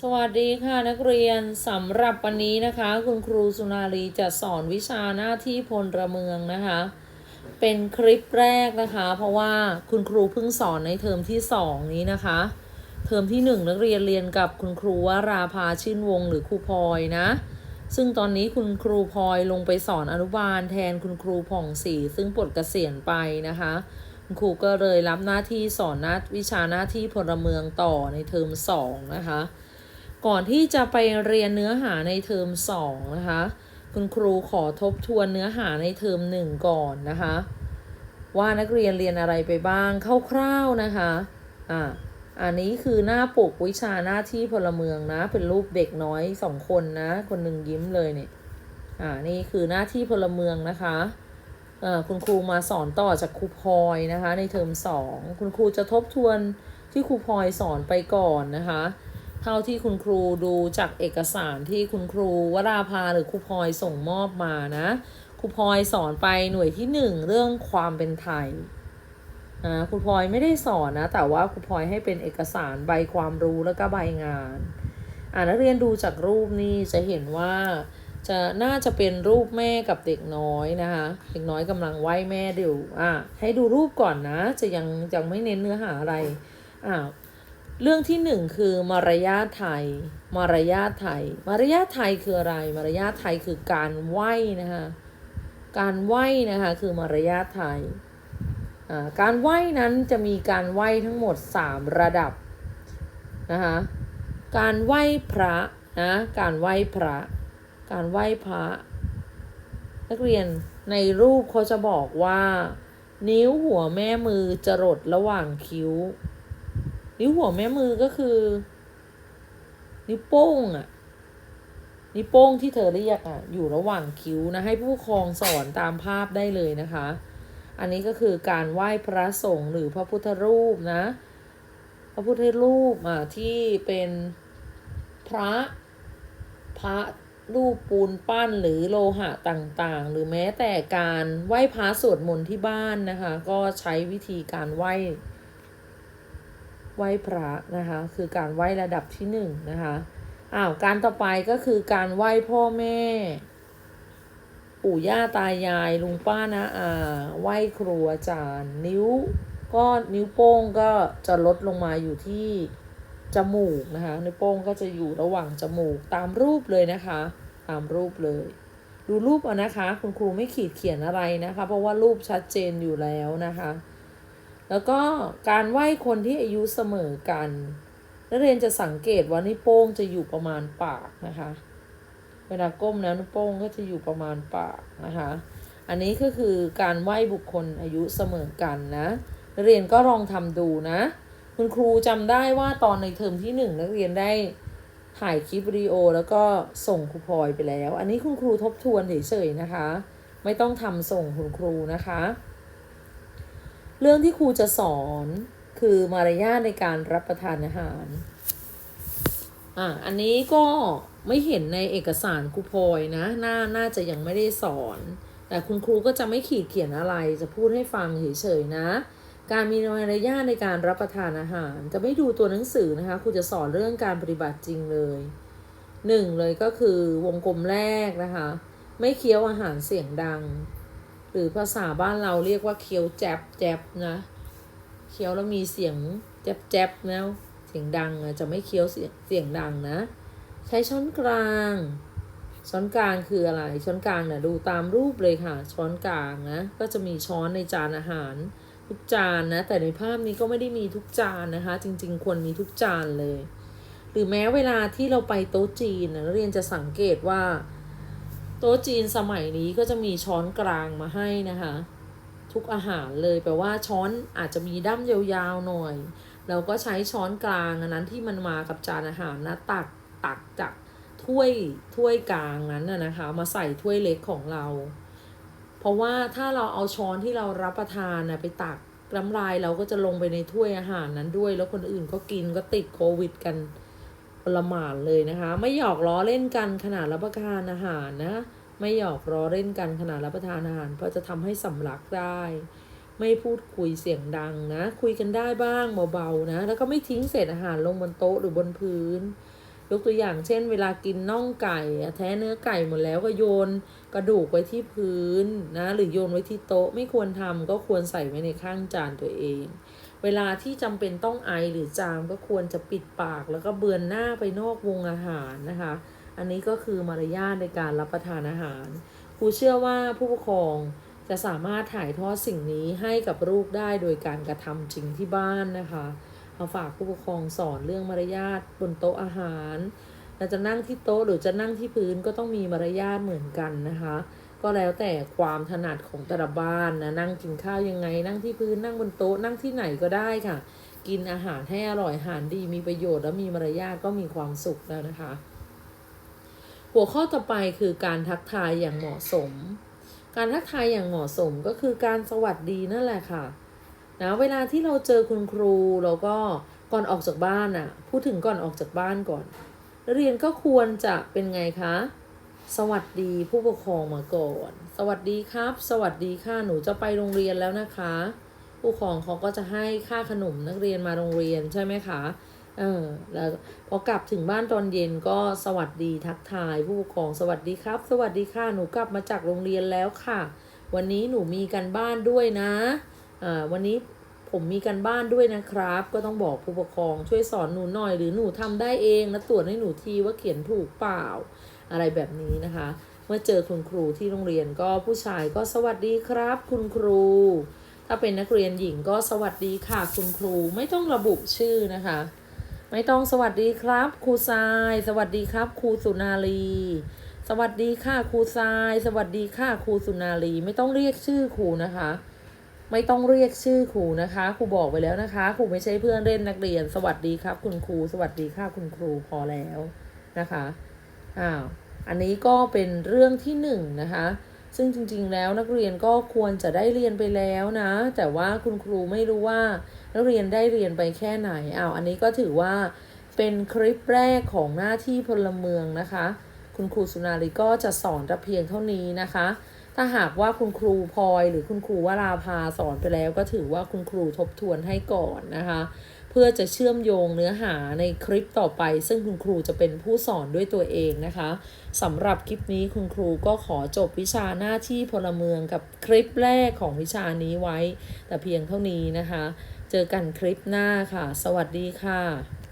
สวัสดีค่ะนักเรียนสำหรับวันนี้นะคะ คุณครูสุนารีจะสอนวิชาหน้าที่พลเมืองนะคะ เป็นคลิปแรกนะคะ เพราะว่าคุณครูเพิ่งสอนในเทอมที่สองนี้นะคะ เทอมที่หนึ่งนักเรียนเรียนกับคุณครูวาราภาชื่นวงหรือครูพลอยนะ ซึ่งตอนนี้คุณครูพลอยลงไปสอนอนุบาลแทนคุณครูผ่องศรีซึ่งปลดเกษียณไปนะคะ คุณครูก็เลยรับหน้าที่สอนนัดวิชาหน้าที่พลเมืองต่อในเทอมสองนะคะ ก่อนที่จะไปเรียนเนื้อหาในเทอมสองนะคะ คุณครูขอทบทวนเนื้อหาในเทอมหนึ่งก่อนนะคะ ว่านักเรียนเรียนอะไรไปบ้างคร่าวๆนะคะอ่าอันนี้คือหน้าปกวิชาหน้าที่พลเมืองนะ เป็นรูปเด็กน้อยสองคนนะ คนหนึ่งยิ้มเลยเนี่ยอ่านี่คือหน้าที่พลเมืองนะคะอ่าคุณครูมาสอนต่อจากครูพลอยนะคะ ในเทอมสองคุณครูจะทบทวนที่ครูพลอยสอนไปก่อนนะคะ เท่าที่คุณครูดูจากเอกสารที่คุณครูวราภาหรือครูพลอยส่งมอบมานะครูพลอยสอนไปหน่วยที่หนึ่งเรื่องความเป็นไทยอ่าครูพลอยไม่ได้สอนนะ แต่ว่าครูพลอยให้เป็นเอกสารใบความรู้แล้วก็ใบงานอ่านักเรียนดูจากรูปนี่จะเห็นว่าจะน่าจะเป็นรูปแม่กับเด็กน้อยนะคะเด็กน้อยกำลังไหว้แม่อยู่อ่าให้ดูรูปก่อนนะ จะยังยังไม่เน้นเนื้อหาอะไรอ่า เรื่องที่หนึ่งคือมารยาทไทย มารยาทไทย มารยาทไทยคืออะไร มารยาทไทยคือการไหว้นะคะการไหว้นะคะคือมารยาทไทย การไหว้นั้นจะมีการไหว้ทั้งหมด 3 ระดับนะคะการไหว้พระนะการไหว้พระ การไหว้พระ นักเรียนในรูปเขาจะบอกว่า นิ้วหัวแม่มือจะรดระหว่างคิ้ว นิ้วหัวแม่มือก็คือ นิ้วโป้งอะนิ้วโป้งที่เธอเรียกอะอยู่ระหว่างคิ้วนะ ให้ผู้ปกครองสอนตามภาพได้เลยนะคะ อันนี้ก็คือการไหว้พระสงฆ์หรือพระพุทธรูปนะ พระพุทธรูปอะที่เป็นพระพระรูปปูนปั้นหรือโลหะต่างๆ หรือแม้แต่การไหว้พระสวดมนต์ที่บ้านนะคะ ก็ใช้วิธีการไหว้ ไหว้พระนะคะ คือการไหว้ระดับที่หนึ่งนะคะอ้าวการต่อไปก็คือการไหว้พ่อแม่ ปู่ย่าตายายลุงป้านะอาไหว้ครูอาจารย์ นิ้วก็นิ้วโป้งก็จะลดลงมาอยู่ที่จมูกนะคะนิ้วโป้งก็จะอยู่ระหว่างจมูกตามรูปเลยนะคะ ตามรูปเลย ดูรูปเอานะคะ คุณครูไม่ขีดเขียนอะไรนะคะ เพราะว่ารูปชัดเจนอยู่แล้วนะคะ แล้วก็การไหว้คนที่อายุเสมอกันนักเรียนจะสังเกตว่านิ้วโป้งจะอยู่ประมาณปากนะคะ เวลาก้มแล้วนิ้วโป้งก็จะอยู่ประมาณปากนะคะ อันนี้ก็คือการไหว้บุคคลอายุเสมอกันนะนักเรียนก็ลองทำดูนะ คุณครูจำได้ว่าตอนในเทอมที่หนึ่งนักเรียนได้ถ่ายคลิปวิดีโอแล้วก็ส่งครูพลอยไปแล้ว อันนี้คุณครูทบทวนเฉยๆนะคะ ไม่ต้องทำส่งคุณครูนะคะ เรื่องที่ครูจะสอนคือมารยาทในการรับประทานอาหาร อะอันนี้ก็ไม่เห็นในเอกสารครูพลอยนะน่าน่าจะยังไม่ได้สอน แต่คุณครูก็จะไม่ขีดเขียนอะไร จะพูดให้ฟังเฉยๆนะ การมีมารยาทในการรับประทานอาหาร จะไม่ดูตัวหนังสือนะคะครูจะสอนเรื่องการปฏิบัติจริงเลยหนึ่งเลยก็คือวงกลมแรกนะคะ ไม่เคี้ยวอาหารเสียงดัง หรือภาษาบ้านเราเรียกว่าเคี้ยวแจบแจบนะเคี้ยวแล้วมีเสียงแจบแจบแล้วเสียงดังจะไม่เคี้ยวเสียงเสียงดังนะ ใช้ช้อนกลาง ช้อนกลางคืออะไร ช้อนกลางนะ่ะดูตามรูปเลยค่ะ ช้อนกลางนะ ก็จะมีช้อนในจานอาหารทุกจานนะ แต่ในภาพนี้ก็ไม่ได้มีทุกจานนะคะ จริง ๆ ควรมีทุกจานเลย หรือแม้เวลาที่เราไปโต๊ะจีนนะเรียนจะสังเกตว่า ต๊ะจีนสมัยนี้ก็จะมีช้อนกลางมาให้นะคะ ทุกอาหารเลยแปลว่าช้อนอาจจะมีด้ามยาวๆหน่อย เราก็ใช้ช้อนกลางอันนั้นที่มันมากับจานอาหารนะตักตักจากถ้วยถ้วยกลางนั้นนะนะคะ มาใส่ถ้วยเล็กของเรา เพราะว่าถ้าเราเอาช้อนที่เรารับประทานนะไปตักน้ำลายเราก็จะลงไปในถ้วยอาหารนั้นด้วย แล้วคนอื่นก็กินก็ติดโควิดกัน ประมาณเลยนะคะ ไม่หยอกล้อเล่นกันขณะรับประทานอาหารนะ ไม่หยอกล้อเล่นกันขณะรับประทานอาหาร เพราะจะทำให้สำลักได้ ไม่พูดคุยเสียงดังนะ คุยกันได้บ้างเบาๆนะ แล้วก็ไม่ทิ้งเศษอาหารลงบนโต๊ะหรือบนพื้น ยกตัวอย่างเช่น เวลากินน่องไก่แท้เนื้อไก่หมดแล้วก็โยนกระดูกไว้ที่พื้นนะ หรือโยนไว้ที่โต๊ะไม่ควรทำก็ควรใส่ไว้ในข้างจานตัวเอง เวลาที่จำเป็นต้องไอหรือจามก็ควรจะปิดปากแล้วก็เบือนหน้าไปนอกวงอาหารนะคะ อันนี้ก็คือมารยาทในการรับประทานอาหารครูเชื่อว่าผู้ปกครองจะสามารถถ่ายทอดสิ่งนี้ให้กับลูกได้โดยการกระทำจริงที่บ้านนะคะมาฝากผู้ปกครองสอนเรื่องมารยาทบนโต๊ะอาหารเราจะนั่งที่โต๊ะหรือจะนั่งที่พื้นก็ต้องมีมารยาทเหมือนกันนะคะ ก็แล้วแต่ความถนัดของแต่ละบ้านนะนั่งกินข้าวยังไง นั่งที่พื้นนั่งบนโต๊ะนั่งที่ไหนก็ได้ค่ะ กินอาหารให้อร่อยอาหารดีมีประโยชน์แล้วมีมารยาทก็มีความสุขแล้วนะคะ หัวข้อต่อไปคือการทักทายอย่างเหมาะสม การทักทายอย่างเหมาะสมก็คือการสวัสดีนั่นแหละค่ะนะเวลาที่เราเจอคุณครูเราก็ก่อนออกจากบ้านอะพูดถึงก่อนออกจากบ้านก่อน เรียนก็ควรจะเป็นไงคะ สวัสดีผู้ปกครองมาก่อน สวัสดีครับ สวัสดีค่ะหนูจะไปโรงเรียนแล้วนะคะ ผู้ปกครองเขาก็จะให้ค่าขนมนักเรียนมาโรงเรียนใช่ไหมคะเออแล้วพอกลับถึงบ้านตอนเย็นก็สวัสดีทักทาย ผู้ปกครองสวัสดีครับ สวัสดีค่ะหนูกลับมาจากโรงเรียนแล้วค่ะ วันนี้หนูมีกันบ้านด้วยนะอ่าวันนี้ ผมมีกันบ้านด้วยนะครับ ก็ต้องบอกผู้ปกครองช่วยสอนหนูหน่อย หรือหนูทำได้เองแล้วตรวจให้หนูทีว่าเขียนถูกเปล่า อะไรแบบนี้นะคะ เมื่อเจอคุณครูที่โรงเรียนก็ผู้ชายก็สวัสดีครับ คุณครู ถ้าเป็นนักเรียนหญิงก็สวัสดีค่ะ คุณครูไม่ต้องระบุชื่อนะคะ ไม่ต้องสวัสดีครับครูทราย สวัสดีครับครูสุนารีสวัสดีค่ะครูทราย สวัสดีค่ะครูสุนารีไม่ต้องเรียกชื่อครูนะคะ ไม่ต้องเรียกชื่อครูนะคะครูบอกไปแล้วนะคะครูไม่ใช่เพื่อนเล่นนักเรียน สวัสดีครับ คุณครู สวัสดีค่ะคุณครูพอแล้วนะคะอ้าวอันนี้ก็เป็นเรื่องที่หนึ่งนะคะซึ่งจริงๆ แล้วนักเรียนก็ควรจะได้เรียนไปแล้วนะ แต่ว่าคุณครูไม่รู้ว่านักเรียนได้เรียนไปแค่ไหนอ้าวอันนี้ก็ถือว่าเป็นคลิปแรกของหน้าที่พลเมืองนะคะ คุณครูสุนารีก็จะสอนแต่เพียงเท่านี้นะคะ ถ้าหากว่าคุณครูพลอยหรือคุณครูวราภาสอนไปแล้ว ก็ถือว่าคุณครูทบทวนให้ก่อนนะคะ เพื่อจะเชื่อมโยงเนื้อหาในคลิปต่อไป ซึ่งคุณครูจะเป็นผู้สอนด้วยตัวเองนะคะสำหรับคลิปนี้คุณครูก็ขอจบวิชาหน้าที่พลเมืองกับคลิปแรกของวิชานี้ไว้ แต่เพียงเท่านี้นะคะ เจอกันคลิปหน้าค่ะ สวัสดีค่ะ